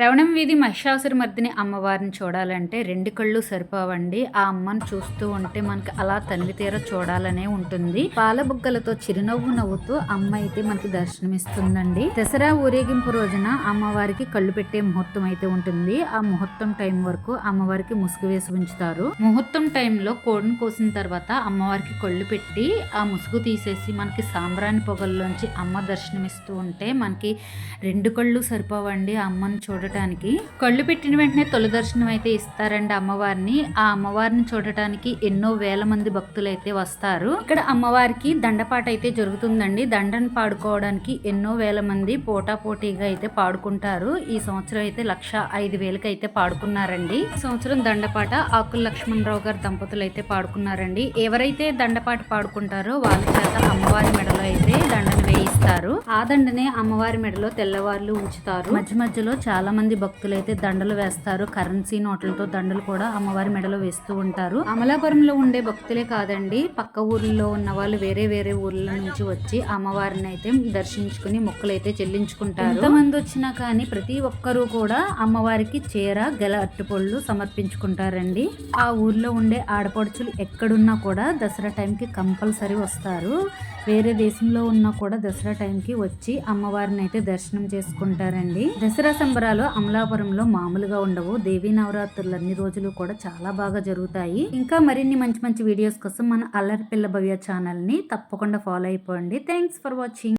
రవణం వీధి మహిషాసుర మర్దిని అమ్మవారిని చూడాలంటే రెండు కళ్ళు సరిపోవండి. ఆ అమ్మను చూస్తూ ఉంటే మనకి అలా తనివి తీర చూడాలనే ఉంటుంది. పాలబుగ్గలతో చిరునవ్వు నవ్వుతూ అమ్మ అయితే మనకి దర్శనమిస్తుందండి. దసరా ఊరేగింపు రోజున అమ్మవారికి కళ్ళు పెట్టే ముహూర్తం అయితే ఉంటుంది. ఆ ముహూర్తం టైం వరకు అమ్మవారికి ముసుగు వేసి ఉంచుతారు. ముహూర్తం టైంలో కోడిని కోసిన తర్వాత అమ్మవారికి కళ్ళు పెట్టి ఆ ముసుగు తీసేసి మనకి సాంబ్రాణి పొగల్లోంచి అమ్మ దర్శనమిస్తూ ఉంటే మనకి రెండు కళ్ళు సరిపోవండి. ఆ అమ్మని చూడటానికి. కళ్ళు పెట్టిన వెంటనే తొలి దర్శనం అయితే ఇస్తారండి అమ్మవారిని. ఆ అమ్మవారిని చూడటానికి ఎన్నో వేల మంది భక్తులు అయితే వస్తారు. ఇక్కడ అమ్మవారికి దండపాట అయితే జరుగుతుందండి. దండను పాడుకోవడానికి ఎన్నో వేల మంది పోటా పోటీగా అయితే పాడుకుంటారు. ఈ సంవత్సరం అయితే లక్ష ఐదు వేలకి అయితే పాడుకున్నారండి. సంవత్సరం దండపాట ఆకుల లక్ష్మణరావు గారు దంపతులు అయితే పాడుకున్నారండి. ఎవరైతే దండపాట పాడుకుంటారో వాళ్ళ చేత అమ్మవారి మెడలో అయితే దండను వేయిస్తారు. ఆ దండనే అమ్మవారి మెడలో తెల్లవార్లు ఉంచుతారు. మధ్య మధ్యలో చాలా మంది భక్తులు అయితే దండలు వేస్తారు. కరెన్సీ నోట్లతో దండలు కూడా అమ్మవారి మెడలో వేస్తూ ఉంటారు. అమలాపురంలో ఉండే భక్తులే కాదండి. పక్క ఊర్లో ఉన్న వాళ్ళు వేరే వేరే ఊర్ల నుంచి వచ్చి అమ్మవారిని అయితే దర్శించుకుని మొక్కలు అయితే చెల్లించుకుంటారు. ఎంతమంది వచ్చినా కానీ ప్రతి ఒక్కరూ కూడా అమ్మవారికి చీర గెల అట్టుపళ్ళు సమర్పించుకుంటారండి. ఆ ఊర్లో ఉండే ఆడపడుచులు ఎక్కడున్నా కూడా దసరా టైంకి కంపల్సరీ వస్తారు. వేరే దేశంలో ఉన్నా కూడా దసరా టైంకి వచ్చి అమ్మవారిని అయితే దర్శనం చేసుకుంటారండి. దసరా సంబరాలు అమలాపురంలో మామూలుగా ఉండవు. దేవీ నవరాత్రులు అన్ని రోజులు కూడా చాలా బాగా జరుగుతాయి. ఇంకా మరిన్ని మంచి మంచి వీడియోస్ కోసం మన అల్లరి పిల్ల భవ్య ఛానల్ని తప్పకుండా ఫాలో అయిపోండి. Thanks for watching